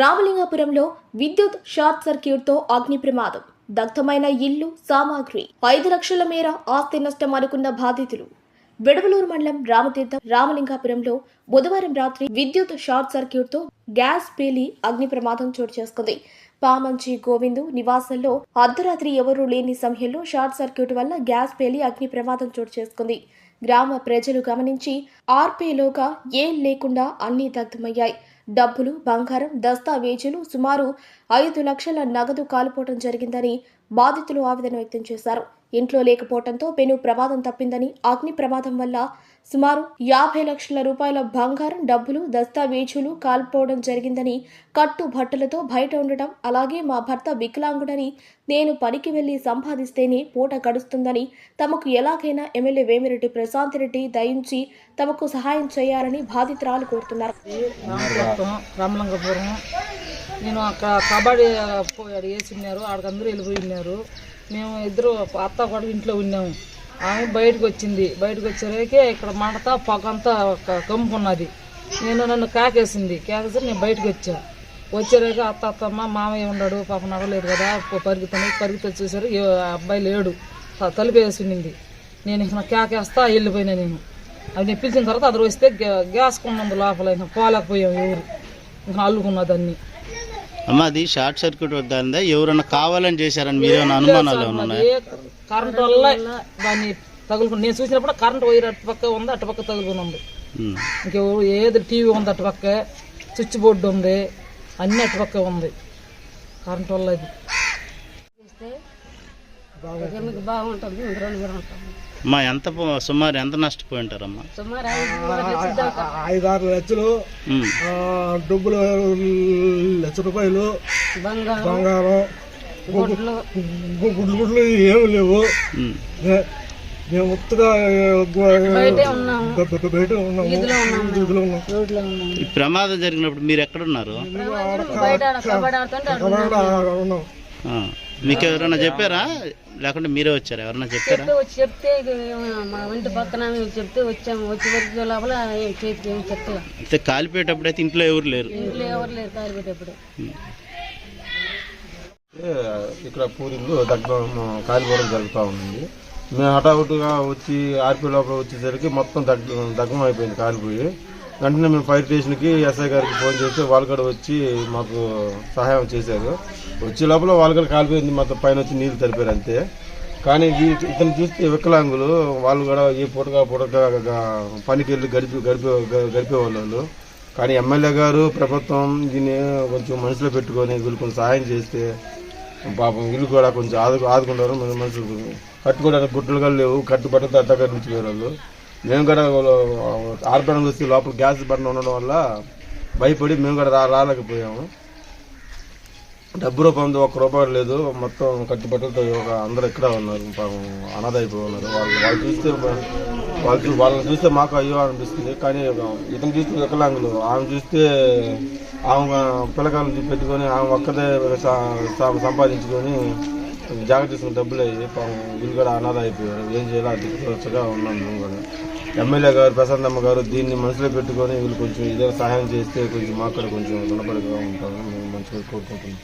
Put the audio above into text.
రామలింగాపురంలో విద్యుత్ షార్ట్ సర్క్యూట్తో అగ్ని ప్రమాదం దగ్ధమైన ఇల్లు సామాగ్రి ఐదు లక్షల మేర ఆస్తి నష్టం అనుకున్న బాధితులు. వెడవలూరు మండలం రామతీర్థం రామలింగాపురంలో బుధవారం రాత్రి విద్యుత్ షార్ట్ సర్క్యూట్తో గ్యాస్ పేలి అగ్ని ప్రమాదం చోటు చేసుకుంది. పామంచి గోవిందు నివాసంలో అర్ధరాత్రి ఎవరూ లేని సమయంలో షార్ట్ సర్క్యూట్ వల్ల గ్యాస్ పేలి అగ్ని ప్రమాదం చోటు చేసుకుంది. గ్రామ ప్రజలు గమనించి ఆర్పేలోగా ఏం లేకుండా అన్నీ దగ్ధమయ్యాయి. డబ్బులు బంగారం దస్తావేజులు సుమారు ఐదు లక్షల నగదు కాలిపోవటం జరిగిందని బాధితులు ఆవేదన వ్యక్తం చేశారు. ఇంట్లో లేకపోవడంతో పెను ప్రమాదం తప్పిందని అగ్ని ప్రమాదం వల్ల సుమారు యాభై లక్షల రూపాయల బంగారం డబ్బులు దస్తావేజులు కాల్పోవడం జరిగిందని కట్టు బట్టలతో బయట ఉండటం అలాగే మా భర్త వికలాంగుడని నేను పనికి వెళ్ళి సంపాదిస్తేనే పూట గడుస్తుందని తమకు ఎలాగైనా ఎమ్మెల్యే వేమిరెడ్డి ప్రశాంత్ రెడ్డి దయించి తమకు సహాయం చేయాలని బాధితురాలు కోరుతున్నారు. నేను అక్కడ కబడ్డీ వేసి ఉన్నారు ఆడకందరూ వెళ్ళిపోయినారు మేము ఇద్దరు అత్త కూడా ఇంట్లో ఉన్నాము. ఆమె బయటకు వచ్చింది. బయటకు వచ్చేసరికి ఇక్కడ మంటత పొగంతా ఒక కమ్ముకున్నది నేను నన్ను కాకేసింది. కాకేసి నేను బయటకు వచ్చా. వచ్చేరాక అత్త అత్తమ్మ మామయ్య ఉన్నాడు. పాప నడవలేదు కదా. పరిగెత్తాను పరిగెత్తి వచ్చేసరి అబ్బాయి లేడు. త- తలుపు వేసి ఉన్నింది నేను ఇంకా కేకేస్తా వెళ్ళిపోయినా నేను. అది నేను పిలిచిన తర్వాత అది వస్తే గ్యా- గ్యాస్ కొన్నందు లోపల ఇంకా పోలేకపోయాం ఎవరు. ఇంకా అల్లుకున్నది దాన్ని. అమ్మ అది షార్ట్ సర్క్యూట్ వద్దా ఎవరన్నా కావాలని చేశారని మీరేమైనా అనుమానాలు ఉన్నాయా కరెంట్ వల్ల దాన్ని తగులుకుని నేను చూసినప్పుడు కరెంట్ వైర్ అటు పక్క ఉంది అటు పక్క తగులుకుని ఉంది. ఇంకెవరు ఏది టీవీ ఉంది అటు పక్క స్విచ్ బోర్డు ఉంది అన్ని అటు పక్క ఉంది. కరెంట్ వల్ల అది బాగుంటుంది రెండు కూడా ఉంటుంది అమ్మా ఎంత సుమారు ఎంత నష్టపోయి ఉంటారమ్మా సుమారు ఐదు దాకా. ఐదు ఆరు లక్షలు డబ్బులు లక్ష రూపాయలు బంగారం బంగారం గుడ్లు. గుడ్లు ఏమి లేవు. మేము ఉత్తగా బయటే ఉన్నాము. వీధిలో ఉన్నాం ఈ ప్రమాదం జరిగినప్పుడు మీరు ఎక్కడున్నారు. మీకు ఎవరైనా చెప్పారా? లేకుంటే మీరే వచ్చారా? ఎవరైనా చెప్పారా? చెప్తే వచ్చి చెప్తే ఇది మా ఇంటి పక్కన మేము చెప్తే వచ్చాము వచ్చి వరకు లోపల ఏం చేతికి ఏం చెప్తా అయితే కాలిపోయేటప్పుడు అయితే ఇంట్లో ఎవరు లేరు. ఇంట్లో ఎవరు లేరు కాలిపోయేటప్పుడు. ఇక్కడ పూరిలు దగ్గర కాలిపోవడం జరుగుతూ ఉంది. మేము హఠాహుటిగా వచ్చి ఆర్పీ లోపల వచ్చేసరికి మొత్తం దగ్గ దగ్గం అయిపోయింది కాలిపోయి. వెంటనే మేము ఫైర్ స్టేషన్కి ఎస్ఐ గారికి ఫోన్ చేస్తే వాళ్ళు కూడా వచ్చి మాకు సహాయం చేశారు. వచ్చే లోపల వాళ్ళు కూడా కాలిపోయింది మొత్తం పైన వచ్చి నీళ్ళు తడిపారు అంతే. కానీ ఇతను చూస్తే వికలాంగులు వాళ్ళు కూడా ఏ పూటగా పూటగా పనికి వెళ్ళి గడిపి గడిపే గడిపేవాళ్ళు. కానీ ఎమ్మెల్యే గారు ప్రభుత్వం దీన్ని కొంచెం మనసులో పెట్టుకొని వీళ్ళు కొంచెం సహాయం చేస్తే పాపం వీళ్ళు కూడా కొంచెం ఆదు ఆదుకుంటారు. మన మనుషులు కట్టుకోవడానికి గుడ్డలు కూడా లేవు. కట్టుబట్టతో అట్టగా నుంచి వాళ్ళు మేము కూడా ఆర్పడం వస్తే లోపల గ్యాస్ బటన్ ఉండడం వల్ల భయపడి మేము కూడా రా రాలేకపోయాము. డబ్బు రూపంతో ఒక్క రూపాయి లేదు. మొత్తం కట్టుబట్టలతో ఒక అందరు ఇక్కడ ఉన్నారు. పాపం అనాథ అయిపోయి ఉన్నారు. వాళ్ళు వాళ్ళు చూస్తే వాళ్ళు వాళ్ళని చూస్తే మాకు అయ్యో అనిపిస్తుంది. కానీ ఇతను చూస్తే వికలాంగులు. ఆమె చూస్తే ఆమె పిల్లకాయలు పెట్టుకొని ఆమె ఒక్కదే సంపాదించుకొని జాగ్రత్త తీసుకున్న డబ్బులు అయ్యి పాపం వీళ్ళు కూడా అనాథ అయిపోయారు ఏం చేయాలో అది ఉన్నాం మేము కూడా. ఎమ్మెల్యే గారు ప్రశాంతమ్మ గారు దీన్ని మనసులో పెట్టుకొని వీళ్ళు కొంచెం ఇదే సహాయం చేస్తే కొంచెం మాకు కూడా కొంచెం రుణపడిగా ఉంటాము మేము మంచిగా కోరుకుంటున్నాం.